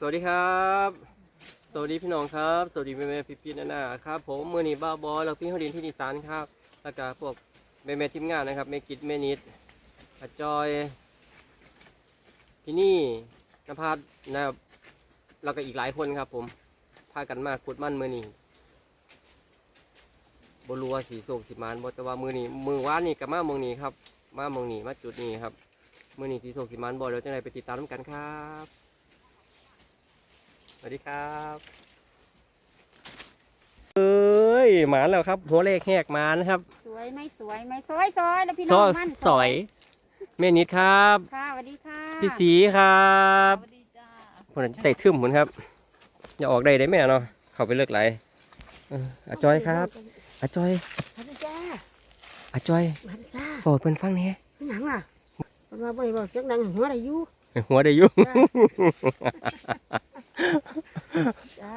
สวัสดีครับ สวัสดีพี่น้องครับ สวัสดีแม่แม่พี่พี่นานาครับผมมือนีบ้าบอแล้วพี่ฮอดินที่นิสานครับแล้วก็พวกแม่แม่ทีมงานนะครับแม่กิดแม่นิดอาจอยพี่นี่นภัสนะครับแล้วก็อีกหลายคนครับ ผมพากันมาขุดมันมือนีบรัวสีโศกสีมานบแต่ว่ามือนี้มือว่านนี่กับมาเมืองนี้ครับ มาเมืองนี้มาจุดนี้ครับมือนี้สีโศกสีมานบอเดี๋ยวจะไหนไปติดตามกันครับ วัสดีครับเอ้ยหมาแล้วครับ หัวเลขแหกหมานะครับสวยไหม่สวยไหม่ซอยซอยแล้วพี่ซน้อองมันสอยเมนิดครับ ค่ะสวัสดีค่ะพี่สีครับสวัสดีจ้าคนนั้นจะใส่ทึมผมครับ อย่าออกได้ได้ไหมเนาะเข้าไปเลิกไหลเอออาจอยครับอาจอยสวัสดีจ้าอาจอยสวัสดีจ้าบอกเพิ่นฟังแหน่เป็นหยังล่ะเพิ่นว่าบ่ให้บอกเสียงดังหัวอะไรอยู่หัวได้อยุ่ จ้า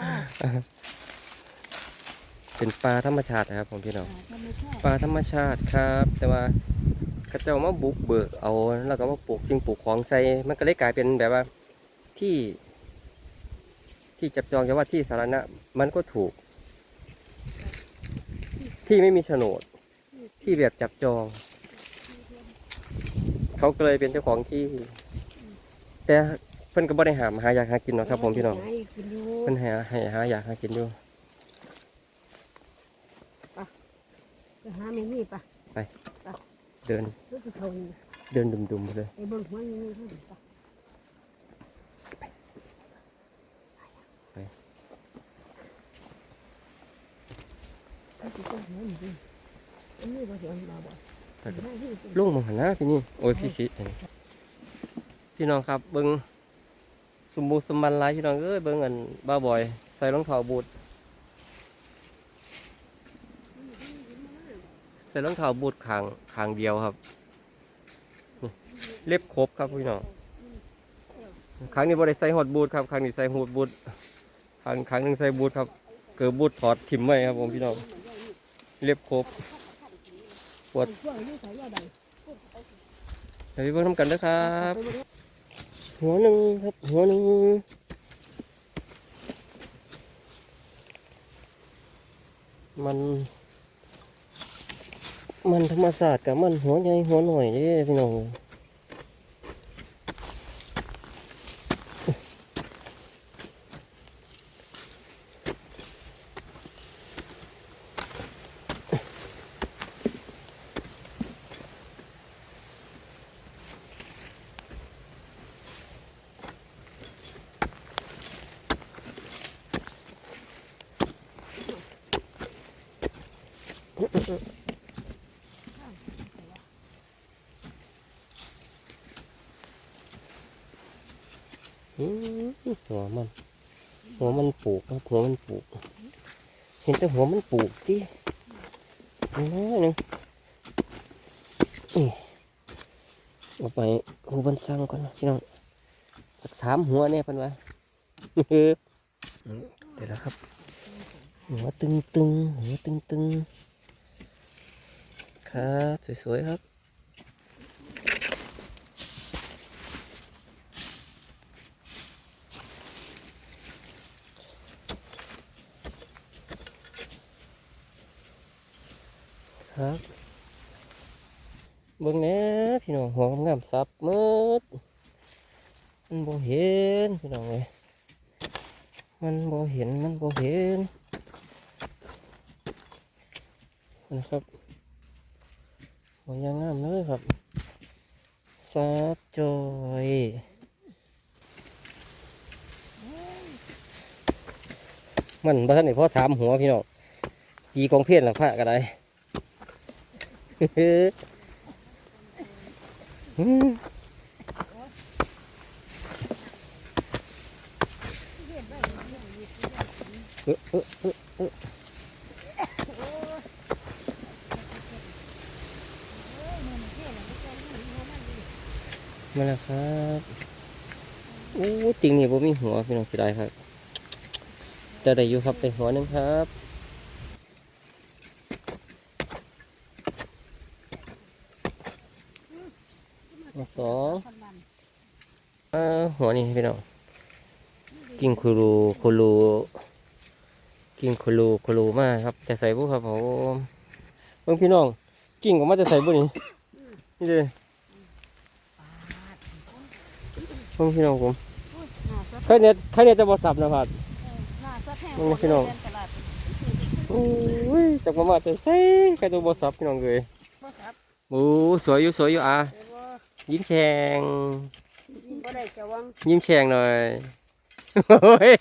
เป็นปลาธรรมชาตินะครับผมพี่น้องธรรมชาติปลาธรรมชาติครับ แต่ว่าเขาเจ้ามาบุกเบิกเอาแล้วก็มาปลูกสิ่งปลูกของใส่มันก็เลยกลายเป็นแบบว่าที่ ที่จับจองจะว่าที่สาธารณะมันก็ถูก ที่ไม่มีโฉนด ที่แบบจับจอง เขาก็เลยเป็นเจ้าของที่ แต่เพิ่นก็บ่ได้หามหาอยากหากินเนาะครับผมพี่น้องหาให้กินอยู่เพิ่นหาให้หาอยากหากินอยู่ไปหาแม่นี่ปะเดินรู้สึกเขานี่เดินดุมๆไปเลยไปเบิ่งหัวนี่นี่ปะไปไปสิเจ้าหัวนี่ดิอันนี้บ่เห็นมาบ่แต่ก็ได้ที่สิลุงมึงหันหน้าพี่นี่โอ้ยพี่สิอันนี้พี่น้องครับเบิ้ง สมบูรณ์สมบันหลายพี่น้องเอ้ยเบิ้งอันบ้าบ่อย ใส่รองเท้าบูทใส่รองเท้าบูทขางขางเดียวครับนี่เล็บครบครับพี่น้องครั้งนี้บ่ได้ใส่หอดบูทครับครั้งนี้ใส่หูดบูทครั้งครั้งหนึงใส่บูทครับ เกิดบูทถอดถิ่มไว้ครับผมพี่น้องเล็บครบปวดพวกนี้ใส่ยาใดเดี๋ยวพี่เบิ้งทำกันด้วยครับ หัวหนึ่งครับ หัวหนึ่งมัน มันธรรมศาสตร์กับมันหัวใหญ่หัวหน่อยเด้พี่น้อง หัวมัน หัวมันปลูกหัวมันปลูก เห็นแต่หัวมันปลูกที่น้อยหนึงเอาไปหูบันซังก่อนนะพี่น้องสักสามหัวเนี่ยพันวะเดี๋ยวนะครับ หัวตึงตึงหัวตึงตึง ครับ สวย ๆ ครับ ครับเบิ่งแน่พี่น้องหัวงามๆสับมือมันบ่เห็นพี่น้องเลยมันบ่เห็นมันบ่เห็นนะครับหัวยังงามเลยครับสับจอย มันบ่ทันได้พอสามหัวพี่น้องกีกองเพี้ยนหลังผ้าก็ได้มเออเออเออเออมาแล้วครับ โอ้จริงนี่ผมมีหัวพี่น้องเสียดายครับ แต่ได้อยู่ครับได้หัวหนึงครับหัวสองอ่าหัวนี่พี่น้องกิ้งคุรูคุรูกิ้งคุรูคุรูมากครับแต่ใส่บุครับผมเบิ่งพี่น้องกิ้งออกมาจะใส่บุนี่นี่เลยเบิ่งพี่น้องผมหน้าสะแค่เนี้ยแค่เนี้ยจะบ่สับนะพัดห น้าสะแทงมึงพี่น้องตลาดโอ้ยจากมามาแต่ใส่แค่ตัวบ่สับพี่น้องเลยบ่ครับโอ้สวยอยู่สวยอยู่อะแต่ว่ายิ้มแฉ่งบ่ได้จะวังยิ้มแฉ่งหน่อยโอ้ย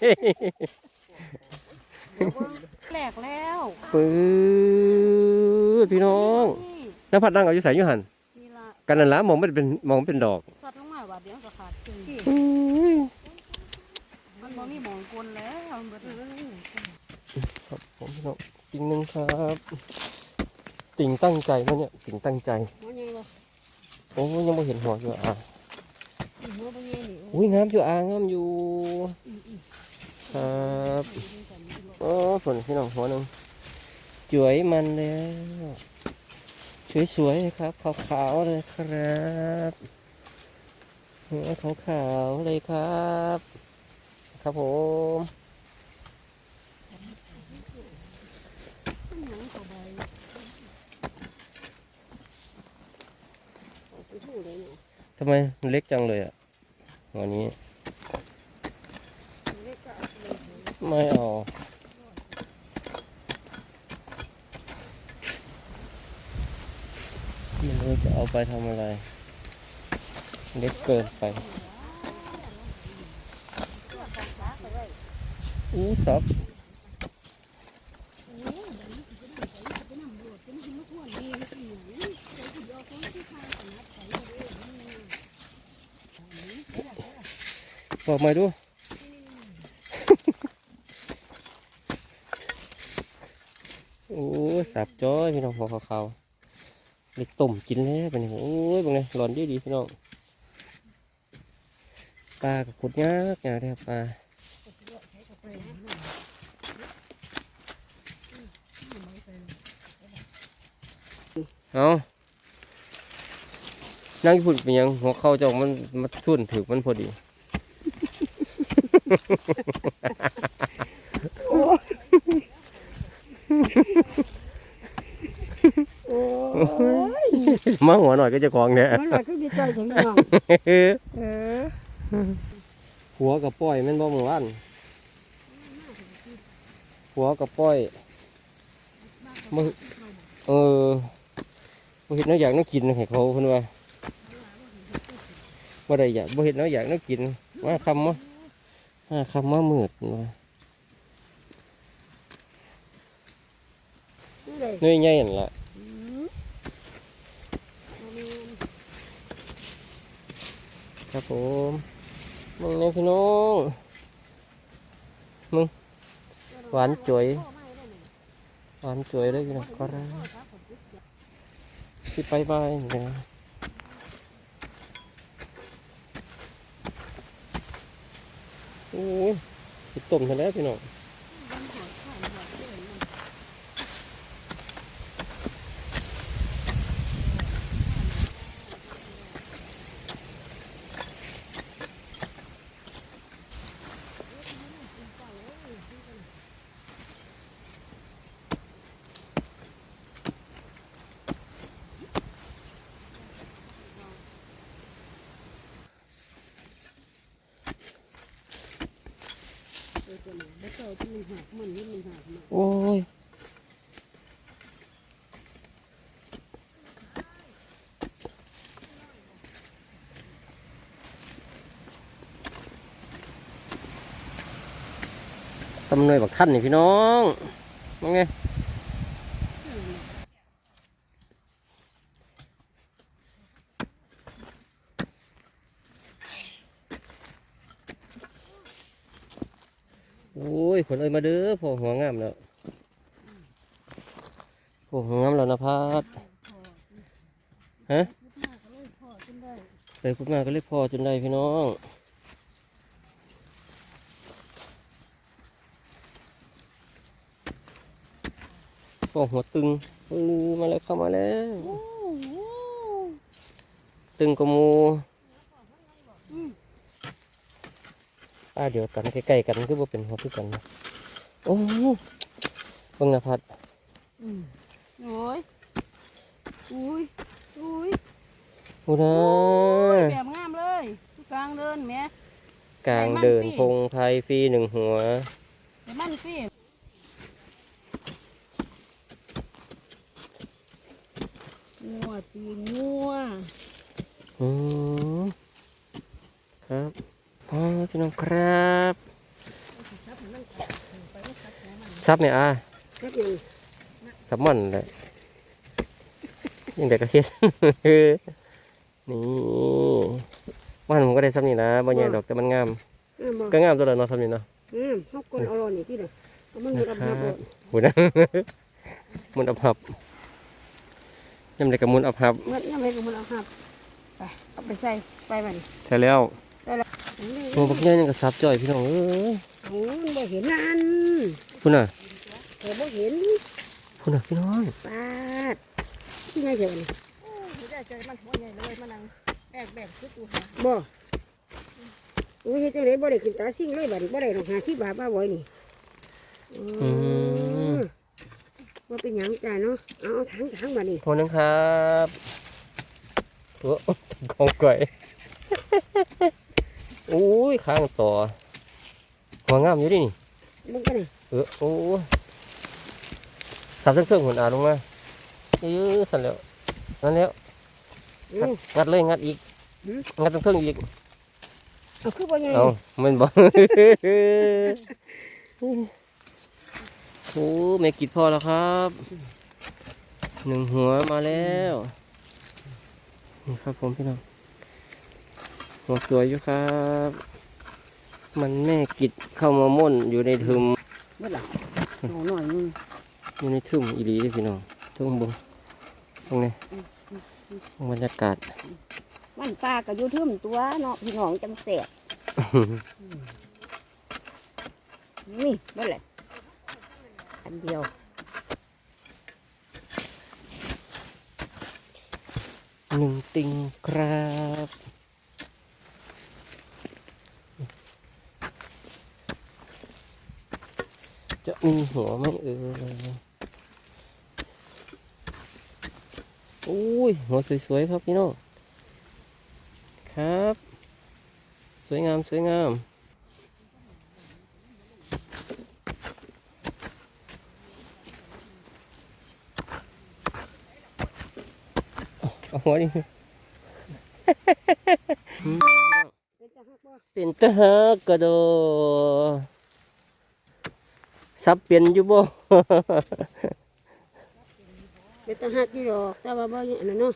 แหลกแล้วปื้อพี่น้องนี่น้าพัดนั่งเอาอยู่ใส่อยู่หันนี่ล่ะกันนั่นละมองไม่เป็นมองเป็นดอกสัตว์ลงมาบาดเดียวก็ขาดครึ่ง อุ้ย มันบ่มีหมองกลแล้วมันเบิดเลย ครับผมพี่น้องจริงหนึงครับ ติ่งตั้งใจนะเนี่ย ติ่งตั้งใจหัวใหญ่บ่โอ้ยยังไม่เห็นหัวอยู่อะหัวบ่ใหญ่นี่อุ้ยงามอยู่อะงามอยู่ ครับโอ้ฝนพี่น้องหัวหนึ่งสวยมันแล้วสวยๆเลยครับขาวๆเลยครับหัวขาวๆเลยครับ ครับผม หนังเข้าไปเอาไปทู่เลยเนาะ ทำไมมันเล็กจังเลยอะหัวนี้ไปเลยไม่เอาไม่รู้จะเอาไปทำอะไร เล็กเกินไป อู้ซับ บอกมาดู โอ้สับจ้อยพี่น้องหัวขาเล็กต้มกินแล้วเป็นไงโอ้ยเป็นไงร้อนดีดีพี่น้องปลากับขุดยากยากเลยปลาเอานั่งญี่ปุ่นเป็นยังหัวเข้าเจ้ามันมันทุ่นถือมันพอดี โอ้ยมาหัวหน่อยก็จะกองเนี่ยมันว่าคือดีใจถึงน้องเออหัวกับป้อยแมันบ่หมู่บ้านหัวกับป้อยมือเออบ่เห็ดน้อยอยากน้อกินให้เขาเพิ่นว่าบ่ได้อยากบ่เห็ดน้อยอยากน้อกินมาคำมา มาคำมามืดเพิ่นว่านี่เลยเนื้อใหญ่นั่นล่ะอืมบ่แม่นครับผมมึงเนี่ยพี่น้องมึงหวานจ่วยหวานจ่วยเลยพี่น้องก็ได้สิไปบายเนี่ย โอ้ยสิต้มทะแล้วพี่น้องโอ้ย ตำเนยบักขั้นนี่พี่น้องมังไงโอ้ยผลเอ้ยมาเด้อพอหัวงามแล้วพอหัวงามแล้วนะพัดฮะเลยพูดมาก็เลยพอจนได้พี่น้อง พอหัวตึงเออมาแล้วเข้ามาแล้วโอ้โหตึงกว่าหมูไปป้าเดียวกันใกล้ๆกันคือว่าเป็นหัวคือกันนะโอ้เบิ่งนะพัดอืมโอ้ยอุ้ยอุ้ยพูนะแบบงามเลยทุกกลางเดินแหม่กลางเดินพงไทยฟรีหนึ่งหัวแต่มันสิ งัวตีนงัวอืมครับพ่อพี่น้องครับซับเนี่ยอะก็ยังซับมันเลยยังเด็กก็เฮ็ดนี่มันผมก็ได้ซับนี่นะบ่ใหญ่ดอกแต่มันงามเออบอกก็งามตัวละเนาะซับนี่เนาะอืมเขากดเอาหลอนนี่ที่เดียวเอามันหมดเอาคมารัหมบดหมุนนะหมุนอับหับ ยังเด็กกับหมุนอับหับเมื่อยังไงก็มันเอาหับไปเอาไปใส่ไปมันใช่แล้วนี่โอ้บักใหญ่ยังก็ซับจ่อยพี่น้องเอ้ยโอ้ยบ่เห็นนั่นพุ่นน่ะเออบ่เห็นพุ่นน่ะพี่น้องปาดที่ไงเดี๋ยวนี้โอ้ยได้ใจมันหัวใหญ่เลยมันนั่งแบกแบกคือกูหาบ่โอ้ยเฮ็ดจังได๋บ่ได้ขึ้นตาซิ่งเลยบัดนี้บ่ได้ดอกหาที่บาทมาบ่อยนี่อืม ว่าเป็นหยังจ้าเนาะเอาเอาถังถังมานี่พอนึงครับโอ้ของไก่โอ้ยข้างต่อหัวงามอยู่ดินี่มึงก็นี่เออโอ้สับทั้งเครื่องหุ่นอาลงมาเออสั่นแล้วนั่นแล้วอืงัดมงัดเลยงัดอีกหืม งัดทั้งเครื่องอีกเอาคือบ่ใหญ่เอามันบอกโอ้แม่กิดพอแล้วครับหนึ่งหัวมาแล้ว นี่ครับผมพี่น้องหัวสวยอยู่ครับ มันแม่กิดเข้ามาม่นอยู่ในทึมเมื่อไหร่เอาหน่อยนึงอยู่ในทึมอีหลีเด้อพี่น้องทึมเบงตรงนี้บรรยากาศ มันปลาก็อยู่ทึ่มตัวเนาะพี่น้องจังแสบนี่เมื่อไหร่ันเดียวหนึ่งติงครับจะมีหัวไหมเออโอ้ยหัวสวยๆครับพี่น้องครับ สวยงามสวยงาม เอาหัวนี่เป็นตาหากระโดซับเปลี่ยนอยู่บ่เป็นตาหักอยู่ดอกแต่ว่าบ่อย่างนั้นเนาะ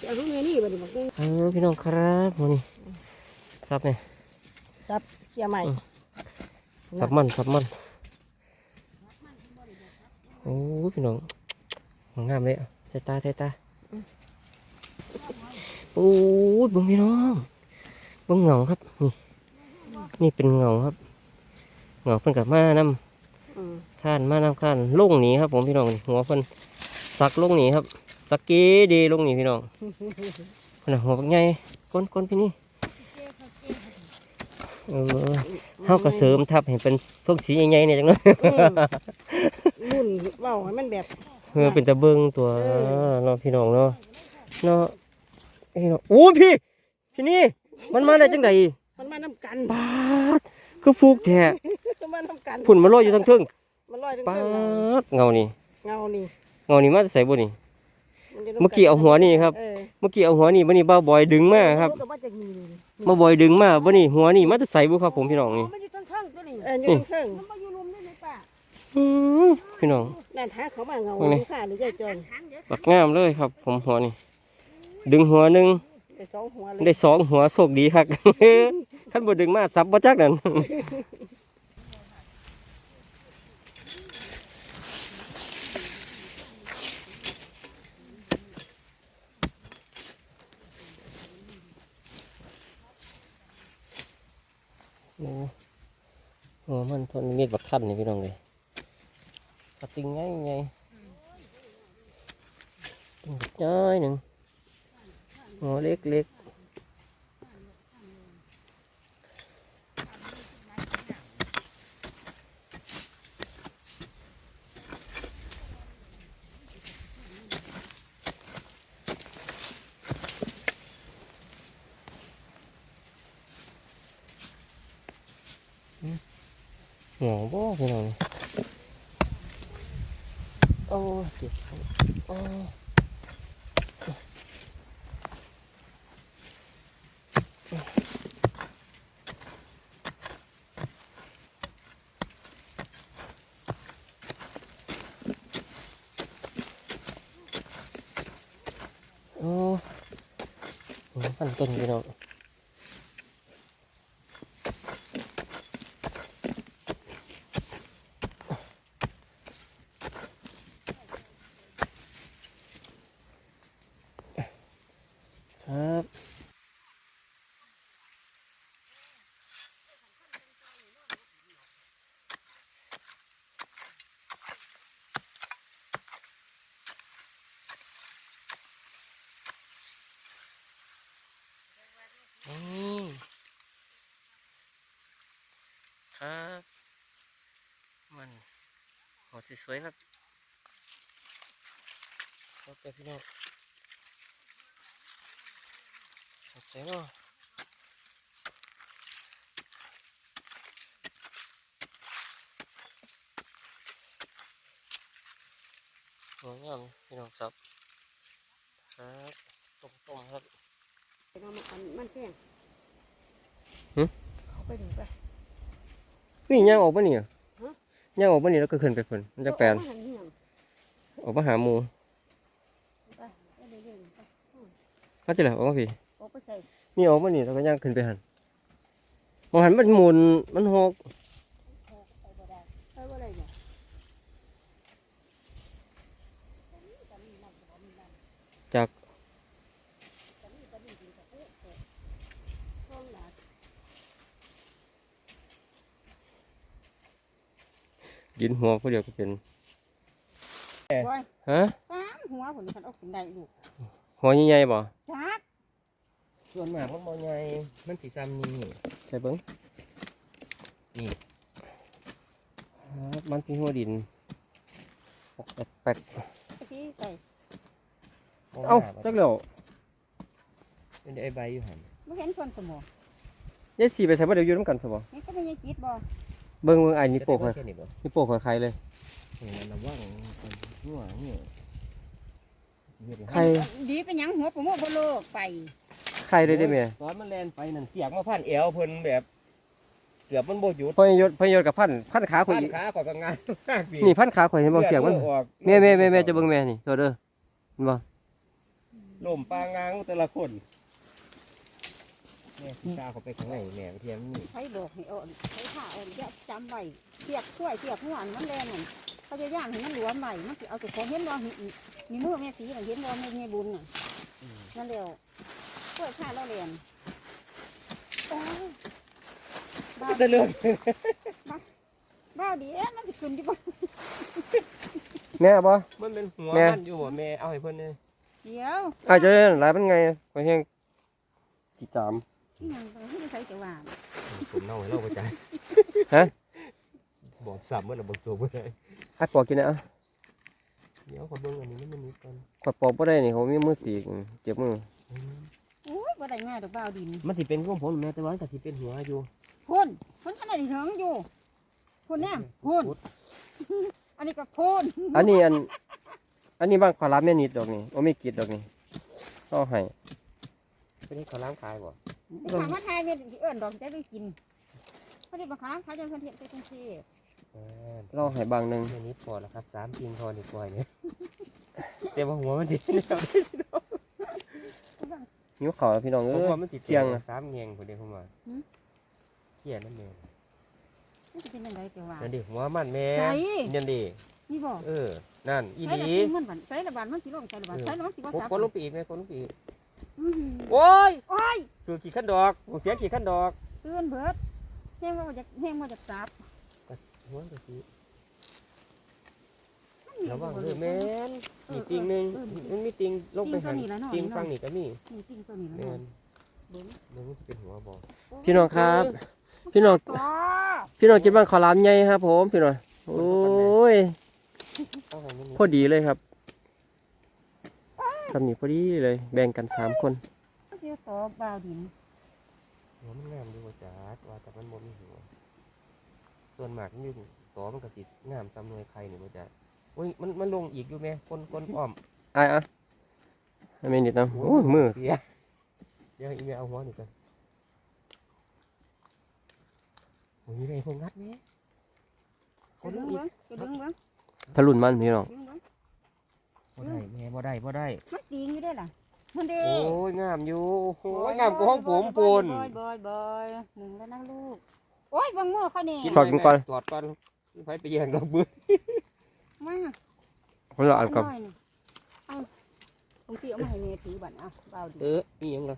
จะเอาเงี้ยนี่บัดนี้บอกได้เออพี่น้องครับวันนี้ซับเนี่ยจับเขี่ยใหม่ซับมันซับมันโอ้ยพี่น้องงามเลยอะใส่ตาใส่ตา โอ้ยเบิ่งพี่น้องเบิ่งเหงาครับ นี่นี่เป็นเหงาครับเหงาเพิ่นกับมานำอืมข้านมานำข้านลงหนีครับ ผมพี่น้องนี่หัวเพิ่นสักลงหนีครับ สักเกดีลงหนีพี่น้องเพิ่นน่ะหัวบักใหญ่ก้นก้นพี่นี่เออเฮาก็เสริมทับให้เป็นพวกสีใหญ่ๆเนี่ยจังเนาะอืมรุ่นเว้าให้มันแบบเออเป็นตะเบิงตัวเออเนาะพี่น้องเนาะเนาะ เอ้ยเนาะโอ้พี่พี่นี่มันมาได้จังไดมันมาน้ำกันปาดคือฟุกแท้มันมาน้ำกันฝุ่นมาลอยอยู่ทั้งเทิงมันลอยทั้งปาเทิงเราดเงานี่เงานี่เงานี่มาแต่ใส่บ่นี่นจะน้ำนเมื่อกี้เอาหัวนี่ครับเออเมื่อกี้เอาหัวนี่บ่นี่บ้าวบอยดึงมาครับรู้แต่ว่าจะมีนี่มาบอยดึงมาบ่นี่หัวนี่มาแต่ใส่บ่ครับผมพี่น้องนี่มันอยู่ทั้งเทิงตัวนี้เอออยู่ทั้งเทิงมันมาอยู่รุมนี่เลยป้าอื้อพี่น้องนั่นท้าเขามาเงาว่าไงลูกค้าหรือใจจนบักงามเลยครับ ผมหัวนี่ ดึงหัวหนึงได้สองหัวเลยได้สองหัวโชคดีครับคันบ่ดึงมาสับบ่จักนั่นโอ้โหมันทนมีดบักขั้นนี่พี่น้องเลยกระติงไงไงติงบักจ้อยหนึ่ง อ๋อเล็กเล็กหงอบ่พี่น้องโอ้เจ็บโอ้ โอ้หัวพันต้นพี่น้องครับนี่ครับ มันหอด สวยๆครับโอเคพี่น้องโอเคเนาะหัวงามพี่น้องซับครับต้มต้มครับไปนอนมันมันแพงหึเอาไปดูไปนี่ย่างออกปะเนี่ยฮะ ย่างออกปะเนี่ยแล้วก็ขึ้นไปขึ้นมันจะแปลนเอามาหั่นนี่หยังออกมาหาหมูไปไปเรื่อยๆไปเขาจะเหลือออกมาพี่เอาไปใส่นี่ออกปะเนี่ยแล้วก็ย่างขึ้นไปหันมองหันมันหมุนมันหกไปบ่ได้ไปบ่ได้เนี่ยจาก ท้องหลา ยินหัวผู้เดียวก็เป็นโอ้ยฮะสามหัวผมคันเอาขึ้นได้ลูกหัวใหญ่ๆบ่จักส่วนมากมันบ่ใหญ่มันสีซ้ำนี่ใส่เบิ้งนี่ครับมันพี่หัวดินปกแปลกไปที่ใส่ๆเอ้าจักเหลียวเป็นไอ้ใบอยู่หันบ่เห็นคนสมองยายสีไปใส่บ่เดี๋ยวอยู่น้ำกันซะบ่นี่ก็ไม่ใช่จิตบ่ เบิ่งเบิ่งไอ้นี่โปกเลยนี่โปกใครเลยเออระวังหัวเนี่ยใครดีเป็นยังหัวผมบ่โลกไปใครเลยได้ไหมตอนมันแลนไปนั่นเสียกมาพันเอวเพิ่นแบบเกือบมันโบหยุดพยศพยศกับพันพันขาข่อยพันขาข่อยก็งานนี่พันขาข่อยเห็นบ่เสียงมันแม่แม่แม่แม่จะเบิ่งแม่นี่โทษเด้อเห็นบ่ลมปางงางแต่ละคน ม่สิตาเขาไปข้างในแม่เทียมนี่ใช้บอกให้อ่อนใช้ผ้าอ่อนอย่าจำไว้เสียบช่วยเสียบหัวมันแรงนั่นเขาจะย่างให้มันหลวมใหม่มันสิเอาแตัวของเห็นบ่นี่นี่มือแม่สีเห็นบ่แม่แม่บุญน่ะนั่นแล้วช่วยผ้าเราเรียนบ้าจะเลือกบ้าดีเอ๊ะมันสิขึ้นที่บ่แม่บ่มันเป็นหัวแม่มันอยู่แม่เอาให้เพิ่นเลยเดี๋ยวอาจจะหลายมันไงข่อยแฮงสิจาม ที่ยังบ่ให้ใส่จะหวานผมเน่าให้เราไปจ่ายฮะ บอกสับเมื่อเราบอกตัวบ่ได้ให้ปอกกินนะอะเดี๋ยวขอเบิ่งอันนี้มันมันนิดก่อนข่อยปอกบ่ได้นี่เขามีมือสีกเจ็บมือโอ้ยบ่ได้ง่ายดอกบ้าวดินมันสิเป็นของผมแม่แต่ว่าก็สิเป็นหัวอยู่พ่นพ่นขนาดถึงอยู่พ่นแน่พ่นอันนี้ก็พ่นอันนี้อัน อันนี้บางขอรับแม่นิดดอกนี่โอ้ไม่กิดดอกนี่ต้องให้ เป็นนี่เขาล้างขายบ่ถามว่าทายเป็นเอื้อนดอกจะได้กินพอดีบังคับเขาจะเพิ่นเฮ็ดไปกรุงเทพอ่าเราให้บางหนึงแค่นี้พอแล้วครับสามพิงพอดีกว่าเนี่ยแต่ว่าหัวมันติดหิวข้าวแล้วพี่น้องผเอ้มยว่ามันติดเที่ยงนะสามแยงพอดีผมว่าเขียนนั่นเองนี่จะเป็นยังไงแต่ว่านั่นดิหัวมันแม่ใส่นั่นดินี่บอกเออนั่นอีใส่หละลีปีมันบันใส่ละบานมันสิลงใส่ละบานใส่ละมันสิบ่ผมซับกดลงไปอีกแม่กดลงไปอีกอื้อหือ โอ้ยโอ้ยคือขี่ขั้นดอกผมเสียขี่ขั้นดอกเตือนเบิดแห้งว่าจะแห้งว่าจะซับหัวกะทิระวังเลยแม่นมีติงหนึงมันมีติงลงไปหันติงฟังนี่ก็มีนี่จริงตัวนี้แม่นะนเบิ่งมันจะเป็นหัวบ่พี่น้องครับ พี่น้องต่อพี่น้องกินบางขอรับใหญ่ครับ ผมพี่น้องโอ้ยเอาให้มันพอดีเลยครับ สำนีพอดีเลย แบ่งกันสามคนเดี๋ยวต่อบาวดินหัวมันงามดีกว่าจ้าว่าแต่มันบ่มีหัว ส่วนมากมันอยู่ต่อมันก็สิงามซ้ำหน่วยไข่นี่บ่จ้ะโอ้ยมันมันลงอีกอยู่แม่คนคนอ้อมไอ้อะให้แม่นิดนะโอ้ยมือเสียเดี๋ยวอีเมลเอาหัวนี่ก่อนโอ้ยเลยพงงัดแม่คกระนดึงอีกเบิ้งกระดึงเบิ้งทะลุนมันพี่น้องดึงเบิ้งบ่ได้แม่บ่ได้บ่ได้ มันตีงอยู่ได้ล่ะมันเด้โอ้ยงามอยู่โอ้ยงามกว่าห้องผมปูนบอยบอยบอยหนึ่งแล้วนะลูก โอ้ยเบังมือเขานี่ถอดกินก่อนตอดก่อนไปไปแย่งดอกมือมาคนละอันกับหยนี่เอาตรงที่เอามาให้เมย์ถือบัตรเอาเบาดีเออนี่ยังล่ะ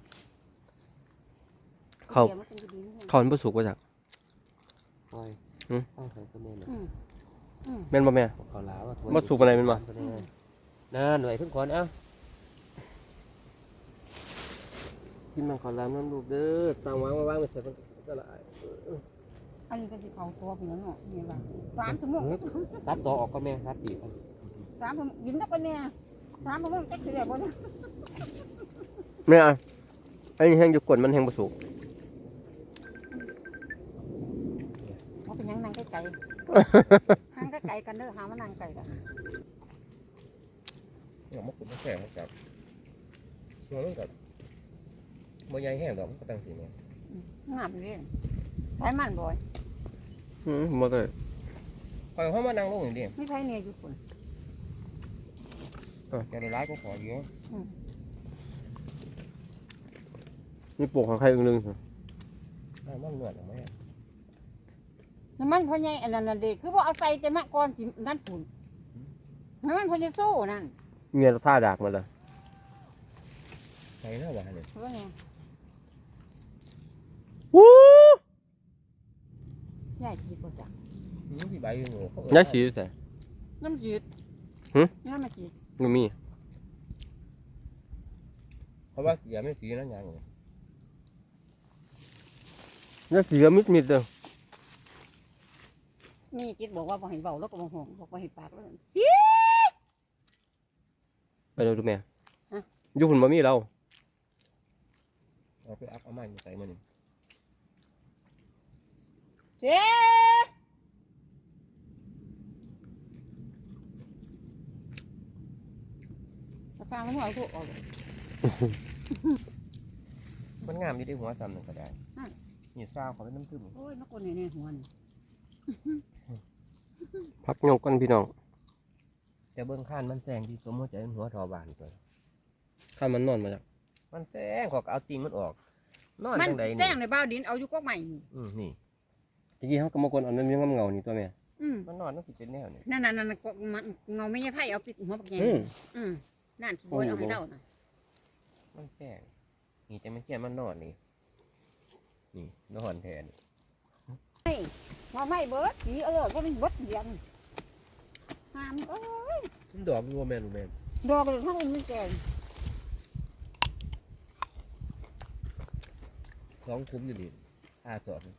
เขาดี๋ยวมันเป็นดีๆเขามันบ่สุกว่าจักโอ้ยหืม เอาใส่ก็แม่นน่ะอืมอืมแม่นบ่แม่เขาลาวว่าบ่สุกปานใดแม่นบ่ น่าหน่วยเพิ่นขอนเอ้ากินมันขอลามน้ำลูกเด้อตามวางมาวางไปใส่เพิ่นก็ละอันนี้ก็สิเขาตัวเป็นแล้วเนาะนี่ว่าสามชั่วโมงตัดต่อออกก็แม่ตัดอีกสามชั่วโมงยินแล้วก็เนี่ยสามชั่วโมงจักเสียบ่เนี่ยแม่อะอันนี้แห้งอยู่กวนมันแห้งบ่สุกเขาเป็นหยังนั่งไกลๆนั่งไกลๆกันเด้อหามานั่งไกลกัน เนี่ยมันขุดมันแข็งมันกับตัวมันกับบ่ใหญ่แห้งดอกมันก็ตั้งสีแม่งามเลยใช้มันบ่อยอืมบ่ได้คอยเฮามานั่งลงอย่างเดียวไม่ใช่เนี่ยอยู่คนจะได้ร้ายก็ขออยู่มีปลูกของใครอึ้งลึงน้ำมันเลือดออกไหมน้ำมันพอใหญ่อันนั้นน่ะเด็กคือว่าเอาใส่แต่มะก่อนสินั่นปุ่นน้ำมันพอจะสู้นั่น เมียท่าดากมาเลยใส่หน้าหวานเนี่ยเพื่อไงวู้ใหญ่จีบบ่จักนี่ที่ใบอยู่หนูเขาเอิ้ยายสีใส่ น้ำจีดหึ น้ำมาจีดบ่มีเขาว่าเสียไม่สีนั่นยังไงยายสีก็มิดมิดๆเด้อนี่จีดบอกว่าบ่ให้เบาแล้วก็บ่ห่วงบอกว่าให้ปากเลย ไปเร็วดูแม่ฮะอยู่หุ่นบ่มีเราเอาไปอักเอาไม้ใส่มันนี่เจ๊ราคามันหน่อยถูกออกเลยมันงามอยู่ที่หัวซ้ำหนึ่งก็ได้นั่นนี่ซาวเขาเป็นน้ำผึ้งโอ้ยมะกรูดเนี่ยในหัวนี่พักยกกันพี่น้อง แต่เบื้องข้านมันแซงที่สมมติจะเป็นหัวทอบานตัวข้ามันนอนมาจากมันแซงขอกเอาติงมันออก นอนมันจังใดแจ้นี่งในบ้าวดินเอาอยู่กอกใหม่นี่อืมนี่ตะกี้เขาก็มากวนเอาเนื้อเงาๆนี่ตัวแม่อืมมันนอนต้องสิเป็นแนวนี่นั่นนั่นนั่นกอกมันเงาไม่ใช่ไผ่เอาปิดหัวปักแงอืมอืมนั่นโอยเอาให้เล่าน่ะมันแซงนี่แต่มันเขียนมันนอนนี่ นี่นอนแทนมาไม่เบิดสีเออก็มันเบิดเดียน หามเอ้ยมันดอกรัวแม่รู้แม่นดอกเลยทั้งมันไม่แก่สองคุ้มอยู่ดิตาจอดนี่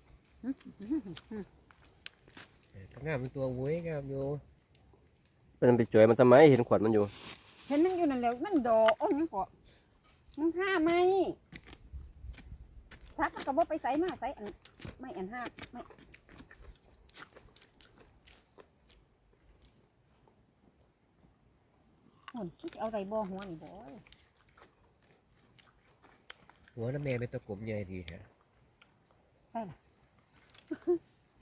ก็งามเป็นตัวเว้ยงามอยู่เป็นไปจ่วยมันทำไมเห็นขวดมันอยู่ เห็นมันอยู่นั่นแหล้วมันดอกอ้อยังเกาะมันห้าไหมทักมันก็บ่ไปใส่มาใส่อันไม่อันห้าไม่ หุ่นสิเอาไรบ่หัวนี่บ่หัวน้ำแม่เป็นตะกบใหญ่ดีแท้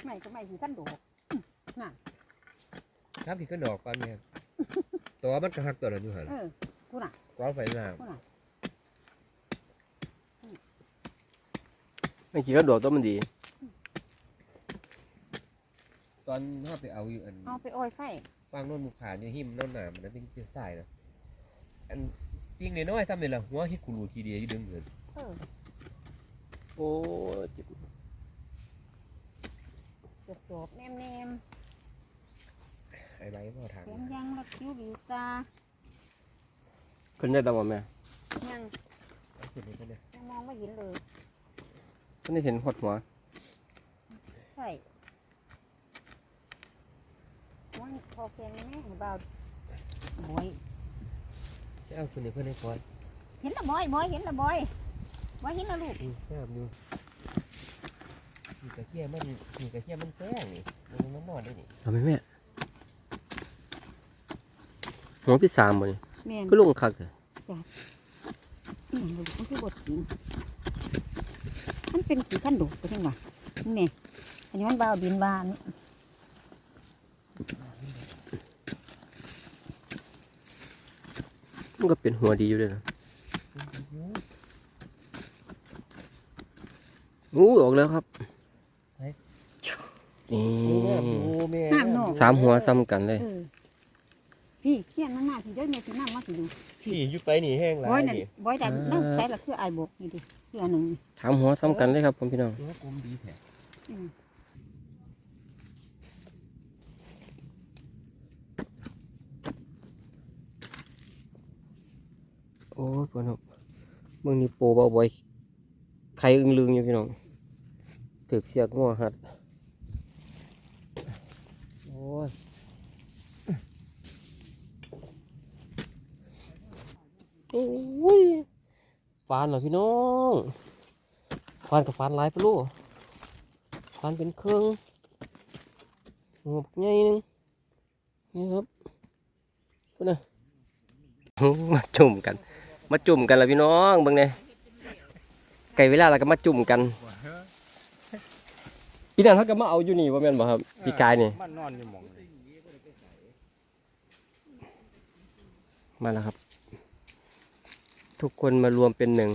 ไม่ก็ไม่สิท่านดอกครับพี่ก็ดอกก่อนแม่ตัวมันกระหักตัวนั้นอยู่หันเออกูน่ะกว้างไฟหน้าไม่กี่ก็โดดตัวมันดี ตอนถ้าไปเอาอยู่อันเอาไปอ้อยไฟวางโน่นมุขาเนี่ยหิมโน่นหนามันนะเป็นเป็นสายนะอันจริงเนี่ยน้อยทำเลยล่ะหัวฮิตกูรูทีเดียวอยู่ดึงเงินเออโอ้ยเจ็บจบจบๆแนมแนมไอ้ใบพ่อทาง ๆเสียงยังละคิ้วบิวตาขึ้นได้แล้วบ่แม่ยังเอาขึ้นนี่ก็เนี่ยยังมองไม่เห็นเลยท่านได้เห็นหดหัวใช่ มันพอแกงแม่ให้เบาบอยจะเอาขึ้นนี่เพื่อนให้ก่อนเห็นละบอยบอยเห็นละบอยบอยเห็นละลูกอืมงามอยู่นี่กระเทียมมันนี่กระเทียมมันแซงนี่มันมันนอนได้นี่เอาไหมแม่หัวที่สามบ่นี่แม่นก็ลงคักเลยอืมมันคือบดกินมันเป็นขี้ขั้นดุไปจังหวะนี่อันนี้มันบาวบินบาน มันก็เป็นหัวดีอยู่เลยนะอู้ออกแล้วครับนี่โอ้แม่โอ้แม่น้ำนองสามหัวซ้ำกันเลยเออพี่เขียนมันหน้าที่เด้อเนี่ยที่น้ำมาสิดูที่อยู่ไปนี่แห้งหลาบอยยนั่นนี่บอยได้น้ำใส่ละคือไอ้บกนี่ดิคืออันหนึ่งสามหัวซ้ำกันเลยครับผมพี่น้องตัวกลม โอ้ยปวดหัวเมืองนี้โปเบาบ่อยใครอึงลึงอยู่พี่น้องถึกเสียกงัวหัด โอ้ยโอ้ยฟานเหรอพี่น้องฟานกับฟานลายปะลูกฟานเป็นเครื่องหัวบักใหญ่นึงนี่ครับพูดนะมาจุ่มกัน มาจุ่มกันละพี่น้องเบิ่งเนี่ยไก่เวลาเราก็มาจุ่มกันพี่นันเขาก็มาเอาอยู่นี่ว่าแม่นบ่ครับพี่กายนี่มันนอนอยู่หมองเลยมาแล้วครับ ทุกคนมารวมเป็นหนึ่ง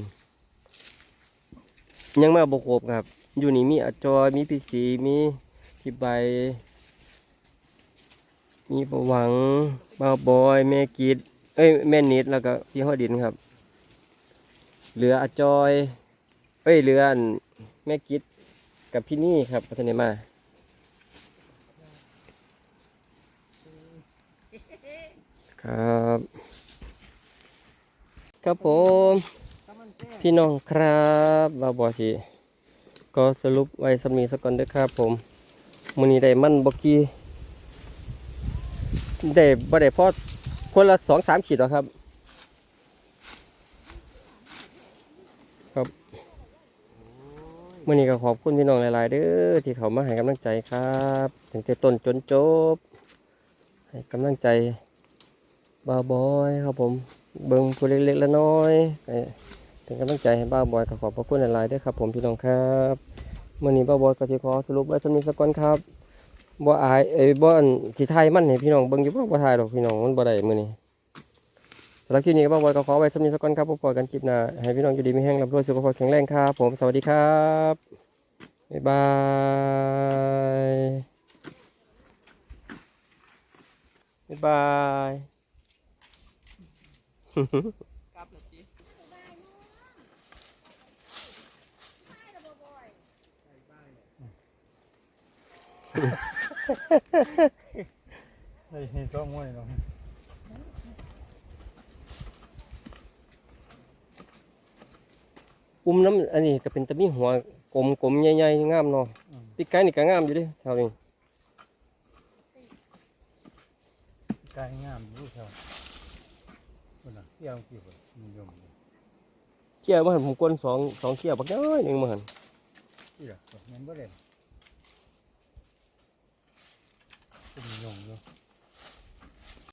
ยังมาบกครบครับ อยู่นี่มีอาจอยมีพี่สีมีพี่ใบ มีประหวังบ่าวบอยแม่กิด เอ้ยแม่นิดแล้วก็พี่ฮอดินครับ เหลืออาจอย เอ้ยเหลือนแม่กิดกับพี่นี่ครับพัฒนมาครับ ครับผม พี่น้องครับบาวบอสิก็สรุปไว้สำนีสักก่อนด้อครับผมมือนี้ได้มันบกี้ได้บ่ได้พอ คนละสองสามขีดหรอครับ ครับเมื้อนี้ก็ขอบคุณพี่น้องหลาย ๆ เด้อที่เขามาให้กำลังใจครับถึงแต่ต้นจนจบ ให้กำลังใจบ้าบอยครับผมเบิ่งผู้เล็กๆและน้อยให้เป็นกำลังใจให้บ้าบอยก็ขอบพระคุณหลายๆด้วยครับ ผมพี่น้องครับเมื่อนี้บ้าบอยก็สิขอสรุปไว้สำนีสักก่อนครับ บ่อายเอ้บ่อันสิไทยมันให้พี่น้องเบิ่งอยู่บ่บ่ถ่ายดอกพี่น้องมันบ่ได้มื้อนี้สำหรับคลิปนี้ก็บ้าวบอยก็ขอไว้สำนี้สักก่อนครับพบกันคลิปหน้าให้พี่น้องอยู่ดีมีแห้งร่ำรวยสุขภาพแข็งแรงครับผมสวัสดีครับบ๊ายบายบ๊ายบายเฮ้ยต้องมวย เนาะอุ้มน้ำอันนี้ก็เป็นตะมีหัวกลมกลมๆใหญ่ๆงามเนาะปีกไก่นี่ก็งามอยู่เดิแถวนี้กายงามอยู่เท่าคนน่ะเที่ยวกี่คนนิยมเกี่ยวมาหันผมกวนสองสองเกี่ยวบักน้อยหนึ่งมาหันที่ละเงินบ่ได้ เป็นนิยมอยู่